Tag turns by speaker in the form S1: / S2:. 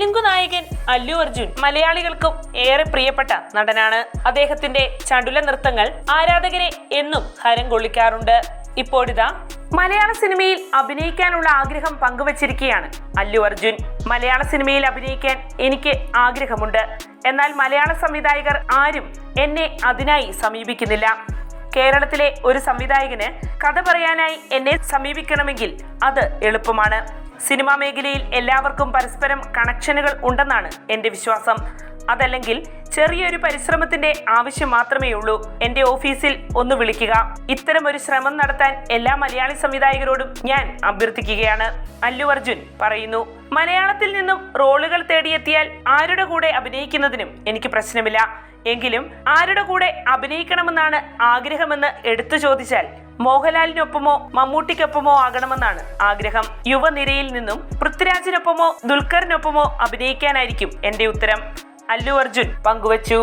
S1: തെലുങ്കു നായകൻ അല്ലു അർജുൻ മലയാളികൾക്കും ഏറെ പ്രിയപ്പെട്ട നടനാണ്. അദ്ദേഹത്തിന്റെ ചടുല നൃത്തങ്ങൾ ആരാധകരെ എന്നും ഹരം കൊള്ളിക്കാറുണ്ട്. ഇപ്പോഴിതാ മലയാള സിനിമയിൽ അഭിനയിക്കാനുള്ള ആഗ്രഹം പങ്കുവച്ചിരിക്കുകയാണ് അല്ലു അർജുൻ. മലയാള സിനിമയിൽ അഭിനയിക്കാൻ എനിക്ക് ആഗ്രഹമുണ്ട്. എന്നാൽ മലയാള സംവിധായകർ ആരും എന്നെ അതിനായി സമീപിക്കുന്നില്ല. കേരളത്തിലെ ഒരു സംവിധായകന് കഥ പറയാനായി എന്നെ സമീപിക്കണമെങ്കിൽ അത് എളുപ്പമാണ്. സിനിമാ മേഖലയിൽ എല്ലാവർക്കും പരസ്പരം കണക്ഷനുകൾ ഉണ്ടെന്നാണ് എന്റെ വിശ്വാസം. അതല്ലെങ്കിൽ ചെറിയൊരു പരിശ്രമത്തിന്റെ ആവശ്യം മാത്രമേ ഉള്ളൂ. എന്റെ ഓഫീസിൽ ഒന്ന് വിളിക്കുക. ഇത്തരം ഒരു ശ്രമം നടത്താൻ എല്ലാ മലയാളി സംവിധായകരോടും ഞാൻ അഭ്യർത്ഥിക്കുകയാണ്. അല്ലു അർജുൻ പറയുന്നു മലയാളത്തിൽ നിന്നും റോളുകൾ തേടിയെത്തിയാൽ ആരുടെ കൂടെ അഭിനയിക്കുന്നതിനും എനിക്ക് പ്രശ്നമില്ല. എങ്കിലും ആരുടെ കൂടെ അഭിനയിക്കണമെന്നാണ് ആഗ്രഹമെന്ന് എടുത്തു ചോദിച്ചാൽ മോഹൻലാലിനൊപ്പമോ മമ്മൂട്ടിക്കൊപ്പമോ ആകണമെന്നാണ് ആഗ്രഹം. യുവനിരയിൽ നിന്നും പൃഥ്വിരാജിനൊപ്പമോ ദുൽഖറിനൊപ്പമോ അഭിനയിക്കാനായിരിക്കും എന്റെ ഉത്തരം. അല്ലു അർജുൻ പങ്കുവച്ചു.